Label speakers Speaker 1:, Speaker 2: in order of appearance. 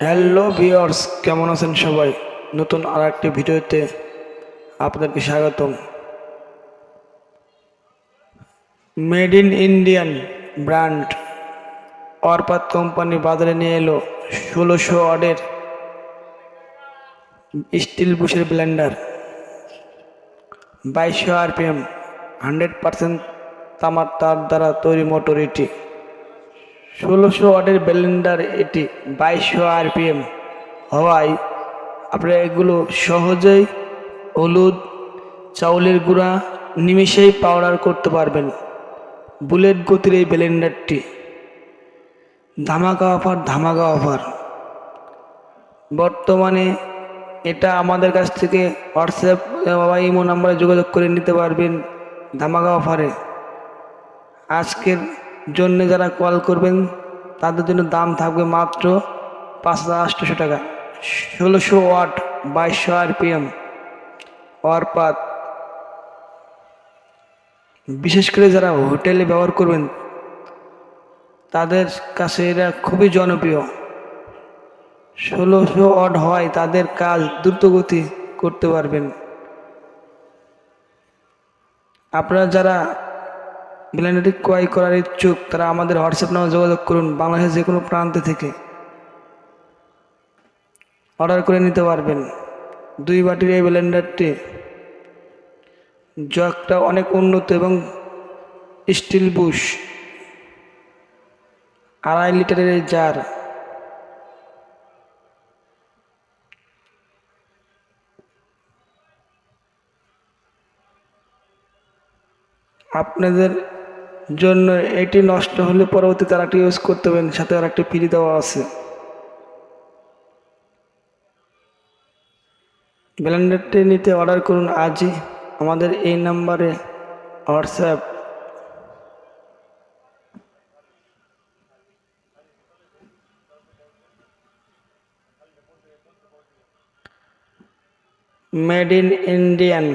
Speaker 1: Hello viewers কেমন আছেন সবাই? নতুন আর একটি ভিডিওতে আপনাদেরকে স্বাগতম। Made in Indian brand Orpat company বাজারে নিয়ে এলো ষোলোশো অডের স্টিল বুশের ব্লেন্ডার বাইশশো আরপিএম হান্ড্রেড পার্সেন্ট তামার তার দ্বারা তৈরি মোটর এটি। ষোলোশো ওয়াটের ব্লেন্ডার, এটি বাইশশো আরপিএম। হওয়ায় আপনারা এগুলো সহজেই হলুদ, চাউলের গুঁড়া, নিমিষেই পাউডার করতে পারবেন। বুলেট গতির এই ব্লেন্ডারটি। ধামাকা অফার ধামাকা অফার। বর্তমানে এটা আমাদের কাছ থেকে হোয়াটসঅ্যাপ বা ইমো নাম্বারে যোগাযোগ করে নিতে পারবেন ধামাকা অফারে। আজকের জন্য যারা কল করবেন, তাদের জন্য দাম থাকবে মাত্র পাঁচ হাজার আটশোশো টাকা। ষোলোশো ওয়াট, বাইশশো আরপিএম অরপাত বিশেষ করে যারা হোটেলে ব্যবহার করবেন, তাদের কাছে এরা খুবই জনপ্রিয়। ষোলোশো ওয়াট হয়, তাদের কাজ দ্রুতগতি করতে পারবেন। আপনারা যারা ব্লেন্ডারটি ক্রয় করার ইচ্ছুক, তারা আমাদের হোয়াটসঅ্যাপ নাম্বার যোগাযোগ করুন, বাংলাদেশের যে কোনো প্রান্তে থেকে। অর্ডার করে নিতে পারবেন। দুই বাটির এই ব্লেন্ডারটি জগটা অনেক উন্নত এবং স্টিল বুশ। আড়াই লিটারের এই জার। আপনাদের জন্য এটি নষ্ট হলে পরবর্তীতে একটা ইউজ করতে পারেন সাথে আর একটা ফ্রি দেওয়া আছে। ব্লেন্ডারটি নিতে অর্ডার করুন আজই আমাদের এই নাম্বারে হোয়াটসঅ্যাপ মেড ইন ইন্ডিয়ান